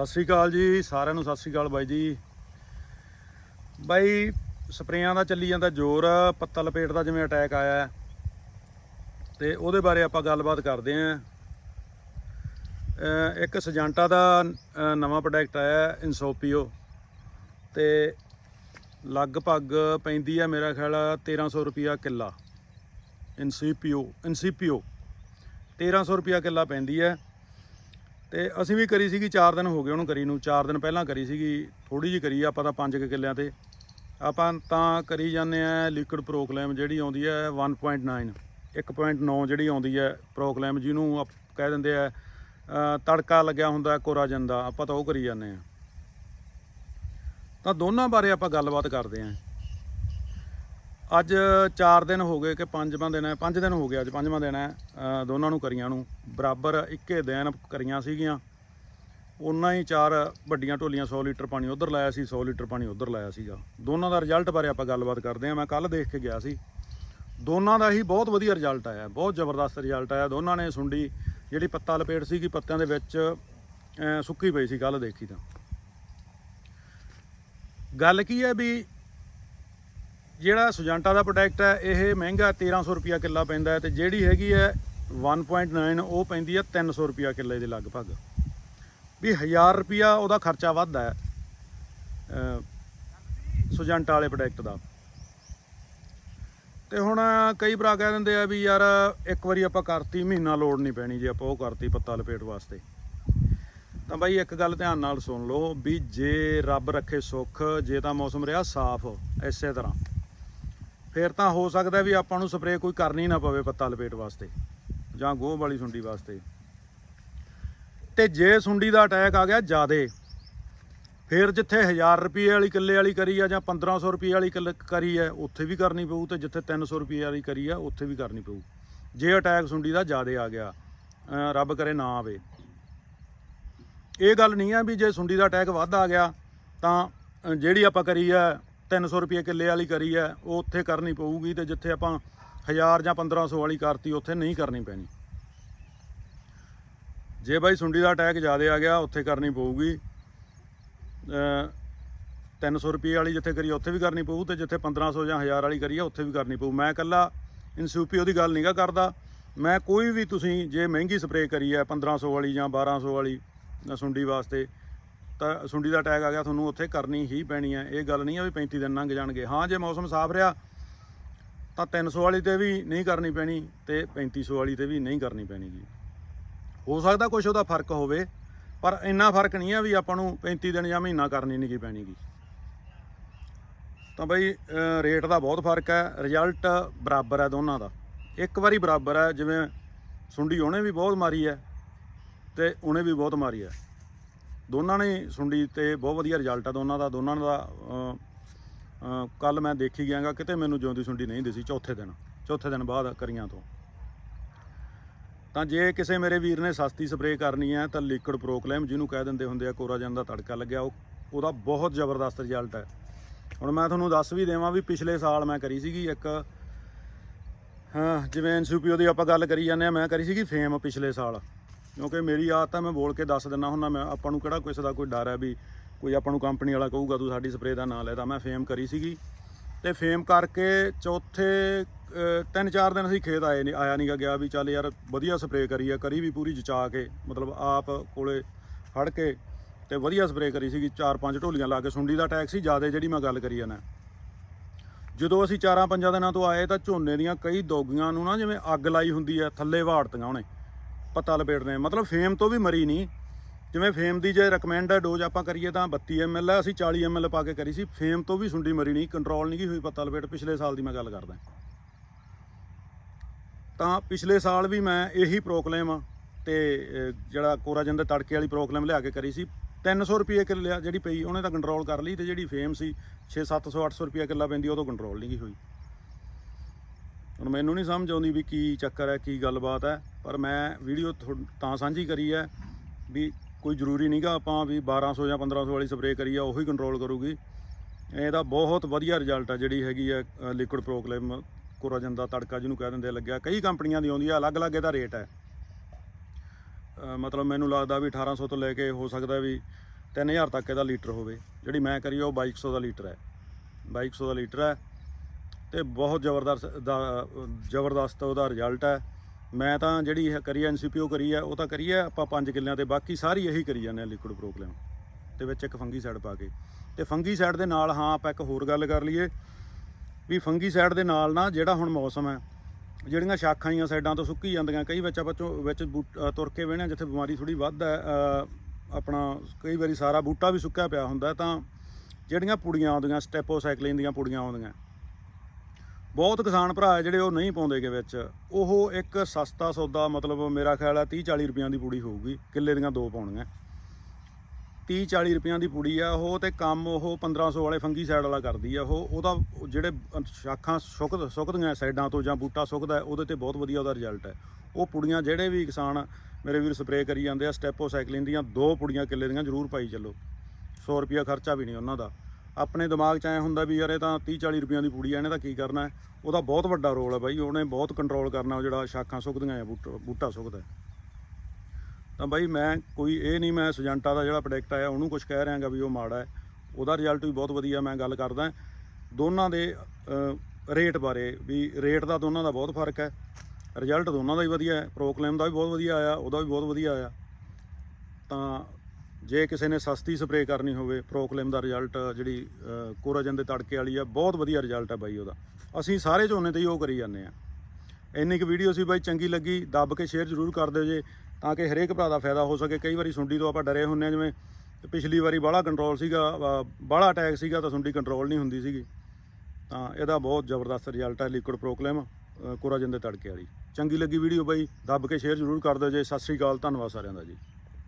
ਸਤਿ ਸ੍ਰੀ ਅਕਾਲ ਜੀ ਸਾਰਿਆਂ ਨੂੰ ਸਤਿ ਸ੍ਰੀ ਅਕਾਲ ਬਾਈ ਜੀ। ਬਾਈ ਸਪਰੇਆਂ ਦਾ ਚੱਲੀ ਜਾਂਦਾ ਜ਼ੋਰ ਪੱਤਾ ਲਪੇਟ ਦਾ ਜਿਵੇਂ ਅਟੈਕ ਆਇਆ ਹੈ, ਤੇ ਉਹਦੇ ਬਾਰੇ ਆਪਾਂ ਗੱਲਬਾਤ ਕਰਦੇ ਆਂ ਇੱਕ ਸਜਾਂਟਾ ਦਾ ਨਵਾਂ ਪ੍ਰੋਡਕਟ ਆਇਆ ਇਨਸੋਪੀਓ ਤੇ ਲਗਭਗ ਪੈਂਦੀ ਆ ਮੇਰਾ ਖਿਆਲ 1300 ਰੁਪਿਆ ਕਿੱਲਾ। ਇਨਸੀਪੀਓ ਇਨਸੀਪੀਓ 1300 ਰੁਪਿਆ ਕਿੱਲਾ ਪੈਂਦੀ ਹੈ। ਤੇ ਅਸੀਂ ਵੀ ਕਰੀ ਸੀਗੀ 4 ਦਿਨ ਹੋ ਗਏ ਉਹਨੂੰ ਕਰੀ ਨੂੰ 4 ਦਿਨ ਪਹਿਲਾਂ ਕਰੀ ਸੀਗੀ ਥੋੜੀ ਜੀ ਕਰੀ ਆਪਾਂ ਤਾਂ 5 ਕਿੱਲਿਆਂ ਤੇ। ਆਪਾਂ ਤਾਂ ਕਰੀ ਜਾਂਦੇ ਆ ਲਿਕਵਿਡ ਪ੍ਰੋਕਲੇਮ ਜਿਹੜੀ ਆਉਂਦੀ ਹੈ 1.9 1.9 ਜਿਹੜੀ ਆਉਂਦੀ ਹੈ ਪ੍ਰੋਕਲੇਮ ਜਿਹਨੂੰ ਆਪ- ਕਹਿ ਦਿੰਦੇ ਆ ਤੜਕਾ ਲੱਗਿਆ ਹੁੰਦਾ ਕੋਰਾ ਜਾਂਦਾ, ਆਪਾਂ ਤਾਂ ਉਹ ਕਰੀ ਜਾਂਦੇ ਆ। ਤਾਂ ਦੋਨਾਂ ਬਾਰੇ ਆਪਾਂ ਗੱਲਬਾਤ ਕਰਦੇ ਆਂ। ਅੱਜ 4 ਦਿਨ ਹੋ ਗਏ ਕਿ ਪੰਜਵਾਂ ਦਿਨ ਹੈ 5 ਦਿਨ ਹੋ ਗਏ ਅੱਜ ਪੰਜਵਾਂ ਦਿਨ ਹੈ ਦੋਨਾਂ ਨੂੰ ਕਰੀਆਂ ਨੂੰ। ਬਰਾਬਰ ਇੱਕੇ ਦਿਨ ਕਰੀਆਂ ਸੀਗੀਆਂ। ਉਹਨਾਂ ਹੀ ਚਾਰ ਵੱਡੀਆਂ ਢੋਲੀਆਂ 100 ਲੀਟਰ ਪਾਣੀ ਉਧਰ ਲਾਇਆ ਸੀ 100 ਲੀਟਰ ਪਾਣੀ ਉਧਰ ਲਾਇਆ ਸੀਗਾ। ਦੋਨਾਂ ਦਾ ਰਿਜ਼ਲਟ ਬਾਰੇ ਆਪਾਂ ਗੱਲਬਾਤ ਕਰਦੇ ਹਾਂ। ਮੈਂ ਕੱਲ ਦੇਖ ਕੇ ਗਿਆ ਸੀ। ਦੋਨਾਂ ਦਾ ਹੀ ਬਹੁਤ ਵਧੀਆ ਰਿਜ਼ਲਟ ਆਇਆ, ਬਹੁਤ ਜ਼ਬਰਦਸਤ ਰਿਜ਼ਲਟ ਆਇਆ। ਦੋਨਾਂ ਨੇ ਸੁੰਡੀ ਜਿਹੜੀ ਪੱਤਾ ਲਪੇਟ ਸੀਗੀ, ਪੱਤਿਆਂ ਦੇ ਵਿੱਚ ਸੁੱਕੀ ਪਈ ਸੀ ਕੱਲ ਦੇਖੀ ਤਾਂ। ਗੱਲ ਕੀ ਹੈ ਵੀ ਜਿਹੜਾ ਸੁਜੰਟਾ ਦਾ ਪ੍ਰੋਡਕਟ ਹੈ, ਇਹ ਮਹਿੰਗਾ 1300 ਰੁਪਿਆ ਕਿੱਲਾ ਪੈਂਦਾ ਹੈ ਤੇ ਜਿਹੜੀ ਹੈਗੀ ਹੈ 1.9 ਉਹ ਪੈਂਦੀ ਹੈ 300 ਰੁਪਿਆ ਕਿੱਲੇ ਦੇ ਲਗਭਗ। ਵੀ 1000 ਰੁਪਿਆ ਉਹਦਾ ਖਰਚਾ ਵੱਧਦਾ ਹੈ ਸੁਜੰਟਾ ਵਾਲੇ ਪ੍ਰੋਡਕਟ ਦਾ। ਤੇ ਹੁਣ ਕਈ ਭਰਾ ਕਹਿ ਦਿੰਦੇ ਆ ਵੀ ਯਾਰ ਇੱਕ ਵਾਰੀ ਆਪਾਂ ਕਰਤੀ, ਮਹੀਨਾ ਲੋੜ ਨਹੀਂ ਪੈਣੀ ਜੇ ਆਪਾਂ ਉਹ ਕਰਤੀ ਪੱਤਾ ਲਪੇਟ ਵਾਸਤੇ। ਤਾਂ ਬਾਈ ਇੱਕ ਗੱਲ ਧਿਆਨ ਨਾਲ ਸੁਣ ਲਓ ਵੀ ਜੇ ਰੱਬ ਰੱਖੇ ਸੁੱਖ, ਜੇ ਤਾਂ ਮੌਸਮ ਰਿਹਾ ਸਾਫ਼, ਇਸੇ ਤਰ੍ਹਾਂ। ਫਿਰ ਤਾਂ ਹੋ ਸਕਦਾ ਵੀ ਆਪਾਂ ਨੂੰ ਸਪਰੇਅ ਕੋਈ ਕਰਨੀ ਨਾ ਪਵੇ ਪੱਤਾ ਲਪੇਟ ਵਾਸਤੇ, ਜਾਂ ਗੋਹ ਵਾਲੀ ਸੁੰਡੀ ਵਾਸਤੇ। ਤੇ ਜੇ ਸੁੰਡੀ ਦਾ ਅਟੈਕ ਆ ਗਿਆ ਜਿਆਦੇ, ਫਿਰ ਜਿੱਥੇ 1000 ਰੁਪਏ ਵਾਲੀ ਕਿੱਲੇ ਵਾਲੀ ਕਰੀ ਆ ਜਾਂ 1500 ਰੁਪਏ ਵਾਲੀ ਕਿੱਲੇ ਕਰੀ ਆ, ਉੱਥੇ ਵੀ ਕਰਨੀ ਪਊ ਤੇ ਜਿੱਥੇ 300 ਰੁਪਏ ਵਾਲੀ ਕਰੀ ਆ, ਉੱਥੇ ਵੀ ਕਰਨੀ ਪਊ। ਜੇ ਅਟੈਕ ਸੁੰਡੀ ਦਾ ਜਿਆਦੇ ਆ ਗਿਆ ਰੱਬ ਕਰੇ ਨਾ ਆਵੇ। ਇਹ ਗੱਲ ਨਹੀਂ ਆ ਵੀ ਜੇ ਸੁੰਡੀ ਦਾ ਅਟੈਕ ਵੱਧ ਆ ਗਿਆ, ਤਾਂ ਜਿਹੜੀ ਆਪਾਂ ਕਰੀ ਆ 300 ਰੁਪਏ ਕਿੱਲੇ ਵਾਲੀ ਕਰੀ ਹੈ ਉਹ ਉੱਥੇ ਕਰਨੀ ਪਊਗੀ ਤੇ ਜਿੱਥੇ ਆਪਾਂ 1000 ਜਾਂ 1500 ਵਾਲੀ ਕਰਤੀ ਉੱਥੇ ਨਹੀਂ ਕਰਨੀ ਪੈਣੀ। ਜੇ ਬਾਈ ਸੁੰਡੀ ਦਾ ਅਟੈਕ ਜ਼ਿਆਦਾ ਆ ਗਿਆ ਉੱਥੇ ਕਰਨੀ ਪਊਗੀ। ਅ, 300 ਰੁਪਏ ਵਾਲੀ ਜਿੱਥੇ ਕਰੀ ਉੱਥੇ ਵੀ ਕਰਨੀ ਪਊ ਤੇ ਜਿੱਥੇ 1500 ਜਾਂ 1000 ਵਾਲੀ ਕਰੀ ਉੱਥੇ ਵੀ ਕਰਨੀ ਪਊ। ਮੈਂ ਇਕੱਲਾ ਇਨਸੂਪੀਓ ਦੀ ਗੱਲ ਨਹੀਂਗਾ ਕਰਦਾ। ਮੈਂ ਕੋਈ ਵੀ ਤੁਸੀਂ ਜੇ ਮਹਿੰਗੀ ਸਪਰੇਅ ਕਰੀ ਆ 1500 ਵਾਲੀ ਜਾਂ 1200 ਵਾਲੀ ਸੁੰਡੀ ਵਾਸਤੇ ਤਾਂ ਸੁੰਡੀ ਦਾ ਅਟੈਕ ਆ ਗਿਆ, ਤੁਹਾਨੂੰ ਉੱਥੇ ਕਰਨੀ ਹੀ ਪੈਣੀ ਹੈ ਇਹ ਗੱਲ ਨਹੀਂ ਆ ਵੀ 35 ਦਿਨ ਲੰਘ ਜਾਣਗੇ। ਹਾਂ, ਜੇ ਮੌਸਮ ਸਾਫ਼ ਰਿਹਾ, ਤਾਂ 300 ਵਾਲੀ ਤੇ ਵੀ ਨਹੀਂ ਕਰਨੀ ਪੈਣੀ ਤੇ 3500 ਵਾਲੀ ਤੇ ਵੀ ਨਹੀਂ ਕਰਨੀ ਪੈਣੀ ਜੀ। ਹੋ ਸਕਦਾ ਕੁਝ ਉਹਦਾ ਫ਼ਰਕ ਹੋਵੇ, ਪਰ ਇੰਨਾ ਫ਼ਰਕ ਨਹੀਂ ਆ ਵੀ ਆਪਾਂ ਨੂੰ 35 ਦਿਨ ਜਾਂ ਮਹੀਨਾ ਕਰਨੀ ਨਹੀਂ ਗੀ ਪੈਣੀ ਗੀ। ਤਾਂ ਬਈ ਰੇਟ ਦਾ ਬਹੁਤ ਫ਼ਰਕ ਹੈ ਰਿਜ਼ਲਟ ਬਰਾਬਰ ਹੈ ਦੋਨਾਂ ਦਾ। ਇੱਕ ਵਾਰੀ ਬਰਾਬਰ ਹੈ ਜਿਵੇਂ ਸੁੰਡੀ ਉਹਨੇ ਵੀ ਬਹੁਤ ਮਾਰੀ ਹੈ ਤੇ ਉਹਨੇ ਵੀ ਬਹੁਤ ਮਾਰੀ ਹੈ ਦੋਨਾਂ ਨੇ ਸੁੰਡੀ ਤੇ ਬਹੁਤ ਵਧੀਆ ਰਿਜ਼ਲਟ ਆ ਦੋਨਾਂ ਦਾ ਦੋਨਾਂ ਦਾ ਕੱਲ ਮੈਂ ਦੇਖੀ ਗਿਆਗਾ, ਕਿਤੇ ਮੈਨੂੰ ਜਿਉਂਦੀ ਸੁੰਡੀ ਨਹੀਂ ਦਿਸੀ, ਚੌਥੇ ਦਿਨ ਚੌਥੇ ਦਿਨ ਬਾਅਦ ਕਰੀਆਂ ਤੋਂ। ਤਾਂ ਜੇ ਕਿਸੇ ਮੇਰੇ ਵੀਰ ਨੇ ਸਸਤੀ ਸਪਰੇਅ ਕਰਨੀ ਹੈ, ਤਾਂ ਲਿਕਵਿਡ ਪ੍ਰੋਕਲੇਮ ਜਿਹਨੂੰ ਕਹਿ ਦਿੰਦੇ ਹੁੰਦੇ ਆ ਕੋਰਾਜਨ ਦਾ ਤੜਕਾ ਲੱਗਿਆ, ਉਹ, ਉਹਦਾ ਬਹੁਤ ਜ਼ਬਰਦਸਤ ਰਿਜ਼ਲਟ ਹੈ। ਹੁਣ ਮੈਂ ਤੁਹਾਨੂੰ ਦੱਸ ਵੀ ਦੇਵਾਂ ਵੀ ਪਿਛਲੇ ਸਾਲ ਮੈਂ ਕਰੀ ਸੀਗੀ ਇੱਕ ਹਾਂ ਜਿਵੇਂ ਐਨਸੀਪੀਓ ਦੀ ਆਪਾਂ ਗੱਲ ਕਰੀ ਜਾਂਦੇ ਆ, ਮੈਂ ਕਰੀ ਸੀਗੀ ਫੇਮ ਪਿਛਲੇ ਸਾਲ। ਕਿਉਂਕਿ ਮੇਰੀ ਆਦਤ ਹੈ ਮੈਂ ਬੋਲ ਕੇ ਦੱਸ ਦਿੰਦਾ ਹੁੰਦਾ, ਮੈਂ ਆਪਾਂ ਨੂੰ ਕਿਹੜਾ ਕਿਸੇ ਦਾ ਕੋਈ ਡਰ ਹੈ ਵੀ ਕੋਈ ਆਪਾਂ ਨੂੰ ਕੰਪਨੀ ਵਾਲਾ ਕਹੂਗਾ, ਤੂੰ ਸਾਡੀ ਸਪਰੇਅ ਦਾ ਨਾਂ ਲੈ। ਤਾਂ ਮੈਂ ਫੇਮ ਕਰੀ ਸੀਗੀ। ਤੇ ਫੇਮ ਕਰਕੇ ਚੌਥੇ ਤਿੰਨ ਚਾਰ ਦਿਨ ਅਸੀਂ ਖੇਤ ਆਏ ਨਹੀਂ ਆਇਆ ਨਹੀਂਗਾ ਗਿਆ ਵੀ ਚੱਲ ਯਾਰ ਵਧੀਆ ਸਪਰੇਅ ਕਰੀ ਆ, ਕਰੀ ਵੀ ਪੂਰੀ ਜਚਾ ਕੇ, ਮਤਲਬ ਆਪ ਕੋਲੇ ਫੜ ਕੇ ਤੇ ਵਧੀਆ ਸਪਰੇਅ ਕਰੀ ਸੀਗੀ ਚਾਰ ਪੰਜ ਢੋਲੀਆਂ ਲਾ ਕੇ। ਸੁੰਡੀ ਦਾ ਅਟੈਕ ਸੀ, ਜ਼ਿਆਦਾ ਜਿਹੜੀ ਮੈਂ ਗੱਲ ਕਰੀ ਜਾਂਦਾ ਜਦੋਂ ਅਸੀਂ ਚਾਰਾਂ ਪੰਜਾਂ ਦਿਨਾਂ ਤੋਂ ਆਏ ਤਾਂ ਝੋਨੇ ਦੀਆਂ ਕਈ ਦੋਗੀਆਂ ਨੂੰ ਨਾ ਜਿਵੇਂ ਅੱਗ ਲਾਈ ਹੁੰਦੀ ਹੈ, ਥੱਲੇ ਵਾੜਤੀਆਂ ਉਹਨੇ। ਪੱਤਾ ਲਪੇਟਦੇ ਮਤਲਬ ਫੇਮ ਤੋਂ ਵੀ ਮਰੀ ਨਹੀਂ। ਜਿਵੇਂ ਫੇਮ ਦੀ ਜੇ ਰეკਮੈਂਡਡ ਡੋਜ਼ ਆਪਾਂ ਕਰੀਏ ਤਾਂ 32 ml ਹੈ ਅਸੀਂ 40 ml ਪਾ ਕੇ ਕਰੀ ਸੀ। ਫੇਮ ਤੋਂ ਵੀ ਸੁੰਡੀ ਮਰੀ ਨਹੀਂ ਕੰਟਰੋਲ ਨਹੀਂ ਗਈ ਹੋਈ ਪੱਤਾ ਲਪੇਟ। ਪਿਛਲੇ ਸਾਲ ਦੀ ਮੈਂ ਗੱਲ ਕਰਦਾ। ਤਾਂ ਪਿਛਲੇ ਸਾਲ ਵੀ ਮੈਂ ਇਹੀ ਪ੍ਰੋਕਲੇਮ ਤੇ ਅਹ, ਜਿਹੜਾ ਕੋਰਾ ਜੰਦੇ ਤੜਕੇ ਵਾਲੀ ਪ੍ਰੋਕਲੇਮ ਲਿਆ ਕੇ ਕਰੀ ਸੀ। 300 ਰੁਪਏ ਕਿੱਲਾ ਜਿਹੜੀ ਪਈ ਉਹਨੇ ਤਾਂ ਕੰਟਰੋਲ ਕਰ ਲਈ ਤੇ ਜਿਹੜੀ ਫੇਮ ਸੀ 6 700 800 ਰੁਪਏ ਕਿੱਲਾ ਪੈਂਦੀ ਉਹ ਤੋਂ ਕੰਟਰੋਲ ਨਹੀਂ ਹੋਈ। ਹੁਣ ਮੈਨੂੰ ਨਹੀਂ ਸਮਝ ਆਉਂਦੀ ਵੀ ਕੀ ਚੱਕਰ ਹੈ, ਕੀ ਗੱਲਬਾਤ ਹੈ, ਪਰ ਮੈਂ ਵੀਡੀਓ ਤਾਂ ਸਾਂਝੀ ਕਰੀ ਹੈ ਵੀ ਕੋਈ ਜ਼ਰੂਰੀ ਨਹੀਂਗਾ ਆਪਾਂ ਵੀ 1200 ਜਾਂ 1500 ਵਾਲੀ ਸਪਰੇਅ ਕਰੀ ਆ, ਉਹੀ ਕੰਟਰੋਲ ਕਰੂਗੀ। ਇਹਦਾ ਬਹੁਤ ਵਧੀਆ ਰਿਜ਼ਲਟ ਆ ਜਿਹੜੀ ਹੈਗੀ ਹੈ ਲਿਕੁਇਡ ਪ੍ਰੋਕਲੇਮ ਕੋਰਾਜਨ ਦਾ ਤੜਕਾ ਜਿਹਨੂੰ ਕਹਿ ਦਿੰਦੇ ਲੱਗਿਆ। ਕਈ ਕੰਪਨੀਆਂ ਦੀ ਆਉਂਦੀ ਆ, ਅਲੱਗ-ਅਲੱਗ ਇਹਦਾ ਰੇਟ ਹੈ। ਮਤਲਬ ਮੈਨੂੰ ਲੱਗਦਾ ਵੀ 1800 ਤੋਂ ਲੈ ਕੇ ਹੋ ਸਕਦਾ ਵੀ 3000 ਤੱਕ ਇਹਦਾ ਲੀਟਰ ਹੋਵੇ। ਜਿਹੜੀ ਮੈਂ ਕਰੀ ਆ, ਉਹ 2200 ਦਾ ਲੀਟਰ ਹੈ। 2200 ਦਾ ਲੀਟਰ ਹੈ। ਤੇ ਬਹੁਤ ਜ਼ਬਰਦਸਤ, ਦਾ, ਜ਼ਬਰਦਸਤ ਉਹਦਾ ਰਿਜ਼ਲਟ ਹੈ। ਮੈਂ ਤਾਂ ਜਿਹੜੀ ਇਹ ਕਰੀ ਐਨਸੀਪੀਓ ਕਰੀ ਹੈ, ਉਹ ਤਾਂ ਕਰੀ ਹੈ, ਆਪਾਂ 5 ਕਿੱਲਿਆਂ ਤੇ ਬਾਕੀ ਸਾਰੀ ਇਹੀ ਕਰੀ ਜਾਂਦੇ ਆ ਲਿਕੁਇਡ ਪ੍ਰੋਕਲੇਮ ਤੇ ਵਿੱਚ ਇੱਕ ਫੰਗੀ ਸਾਈਡ ਪਾ ਕੇ। ਤੇ ਫੰਗੀਸਾਈਡ ਦੇ ਨਾਲ, ਹਾਂ, ਆਪਾਂ ਇੱਕ ਹੋਰ ਗੱਲ ਕਰ ਲਈਏ, ਵੀ ਫੰਗੀ ਸਾਈਡ ਦੇ ਨਾਲ ਨਾ ਜਿਹੜਾ ਹੁਣ ਮੌਸਮ ਹੈ, ਜਿਹੜੀਆਂ ਸ਼ਾਖਾਂ ਦੀਆਂ ਸਾਈਡਾਂ ਤੋਂ ਸੁੱਕੀ ਜਾਂਦੀਆਂ, ਕਈ ਵਿੱਚ ਆਪਾਂ ਚੋਂ- ਵਿੱਚ ਬੂਟ- ਤੁਰ ਕੇ ਵੇਹਣਾ ਜਿੱਥੇ ਬਿਮਾਰੀ ਥੋੜੀ ਵੱਧ ਹੈ ਆਪਣਾ ਕਈ ਵਾਰੀ ਸਾਰਾ ਬੂਟਾ ਵੀ ਸੁੱਕਿਆ ਪਿਆ ਹੁੰਦਾ, ਤਾਂ ਜਿਹੜੀਆਂ ਪੁੜੀਆਂ ਆਉਂਦੀਆਂ ਸਟੈਪੋਸਾਈਕਲਿਨ ਦੀਆਂ ਪੁੜੀਆਂ ਆਉਂਦੀਆਂ ਬਹੁਤ ਕਿਸਾਨ ਭਰਾ ਹੈ ਜਿਹੜੇ ਉਹ ਨਹੀਂ ਪਾਉਂਦੇਗੇ ਵਿੱਚ। ਉਹ ਇੱਕ ਸਸਤਾ ਸੌਦਾ, ਮਤਲਬ ਮੇਰਾ ਖਿਆਲ ਹੈ 30 40 ਰੁਪਈਆਂ ਦੀ ਪੂੜੀ ਹੋਊਗੀ, ਕਿੱਲੇ ਦੀਆਂ ਦੋ ਪਾਉਣੀਆਂ। 30 40 ਰੁਪਈਆਂ ਦੀ ਪੂੜੀ ਆ, ਉਹ ਤੇ ਕੰਮ ਉਹ 1500 ਵਾਲੇ ਫੰਗੀ ਸਾਈਡ ਵਾਲਾ ਕਰਦੀ ਆ, ਉਹ ਉਹਦਾ ਜਿਹੜੇ ਸ਼ਾਖਾਂ ਸੁੱਕ ਸੁੱਕਦੀਆਂ ਸਾਈਡਾਂ ਤੋਂ ਜਾਂ ਬੂਟਾ ਸੁੱਕਦਾ, ਉਹਦੇ ਤੇ ਬਹੁਤ ਵਧੀਆ ਉਹਦਾ ਰਿਜ਼ਲਟ ਹੈ। ਉਹ ਪੁੜੀਆਂ ਜਿਹੜੇ ਵੀ ਕਿਸਾਨ ਮੇਰੇ ਵੀਰ ਸਪਰੇਅ ਕਰੀ ਜਾਂਦੇ ਆ ਸਟੈਪੋਸਾਈਕਲਿਨ ਦੀਆਂ ਦੋ ਪੁੜੀਆਂ ਕਿੱਲੇ ਦੀਆਂ ਜ਼ਰੂਰ ਪਾਈ ਚੱਲੋ। 100 ਰੁਪਿਆ ਖਰਚਾ ਵੀ ਨਹੀਂ ਉਹਨਾਂ ਦਾ। ਆਪਣੇ ਦਿਮਾਗ 'ਚ ਐ ਹੁੰਦਾ ਵੀ ਯਾਰ ਇਹ ਤਾਂ 30 40 ਰੁਪਈਆਂ ਦੀ ਪੂੜੀ ਆ, ਇਹਨੇ ਤਾਂ ਕੀ ਕਰਨਾ ਉਹਦਾ ਬਹੁਤ ਵੱਡਾ ਰੋਲ ਹੈ ਬਾਈ, ਉਹਨੇ ਬਹੁਤ ਕੰਟਰੋਲ ਕਰਨਾ ਉਹ ਜਿਹੜਾ ਸ਼ਾਖਾਂ ਸੁੱਕਦੀਆਂ ਆ ਬੂਟਾ ਬੂਟਾ ਸੁੱਕਦਾ। ਤਾਂ ਬਾਈ ਮੈਂ ਕੋਈ, ਇਹ ਨਹੀਂ ਮੈਂ ਸੁਜੰਟਾ ਦਾ ਜਿਹੜਾ ਪ੍ਰੋਡਕਟ ਆਇਆ, ਉਹਨੂੰ ਕੁਝ ਕਹਿ ਰਿਹਾਗਾ ਵੀ ਉਹ ਮਾੜਾ ਹੈ। ਉਹਦਾ ਰਿਜ਼ਲਟ ਵੀ ਬਹੁਤ ਵਧੀਆ ਮੈਂ ਗੱਲ ਕਰਦਾ ਦੋਨਾਂ ਦੇ ਰੇਟ ਬਾਰੇ ਵੀ ਰੇਟ ਦਾ ਦੋਨਾਂ ਦਾ ਬਹੁਤ ਫ਼ਰਕ ਹੈ। ਰਿਜ਼ਲਟ ਦੋਨਾਂ ਦਾ ਹੀ ਵਧੀਆ ਹੈ ਪ੍ਰੋਕਲੇਮ ਦਾ ਵੀ ਬਹੁਤ ਵਧੀਆ ਆਇਆ, ਉਹਦਾ ਵੀ ਬਹੁਤ ਵਧੀਆ ਆਇਆ। ਤਾਂ ਜੇ ਕਿਸੇ ਨੇ ਸਸਤੀ ਸਪਰੇਅ ਕਰਨੀ ਹੋਵੇ ਪ੍ਰੋਕਲੇਮ ਦਾ ਰਿਜ਼ਲਟ ਜਿਹੜੀ ਕੋਰਾਜਨ ਦੇ ਤੜਕੇ ਵਾਲੀ ਆ, ਬਹੁਤ ਵਧੀਆ ਰਿਜ਼ਲਟ ਹੈ ਬਾਈ ਉਹਦਾ। ਅਸੀਂ ਸਾਰੇ ਝੋਨੇ ਤੇ ਹੀ ਉਹ ਕਰੀ ਜਾਂਦੇ ਆ। ਇੰਨੀ ਕੁ ਵੀਡੀਓ ਸੀ ਬਾਈ, ਚੰਗੀ ਲੱਗੀ, ਦੱਬ ਕੇ ਸ਼ੇਅਰ ਜ਼ਰੂਰ ਕਰ ਦਿਓ ਜੇ, ਤਾਂ ਕਿ ਹਰੇਕ ਭਰਾ ਦਾ ਫਾਇਦਾ ਹੋ ਸਕੇ। ਕਈ ਵਾਰੀ ਸੁੰਡੀ ਤੋਂ ਆਪਾਂ ਡਰੇ ਹੁੰਨੇ ਆ, ਜਿਵੇਂ ਪਿਛਲੀ ਵਾਰੀ ਬਾਹਲਾ ਕੰਟਰੋਲ ਸੀਗਾ ਬਾਹਲਾ ਅਟੈਕ ਸੀਗਾ, ਤਾਂ ਸੁੰਡੀ ਕੰਟਰੋਲ ਨਹੀਂ ਹੁੰਦੀ ਸੀਗੀ। ਤਾਂ ਇਹਦਾ ਬਹੁਤ ਜ਼ਬਰਦਸਤ ਰਿਜ਼ਲਟ ਹੈ ਲਿਕੁਇਡ ਪ੍ਰੋਕਲੇਮ ਕੋਰਾਜਨ ਦੇ ਤੜਕੇ ਵਾਲੀ। ਚੰਗੀ ਲੱਗੀ ਵੀਡੀਓ ਬਾਈ, ਦੱਬ ਕੇ ਸ਼ੇਅਰ ਜ਼ਰੂਰ ਕਰ ਦਿਓ ਜੇ। ਸਤਿ ਸ੍ਰੀ ਅਕਾਲ, ਧੰਨਵਾਦ ਸਾਰਿਆਂ ਦਾ ਜੀ।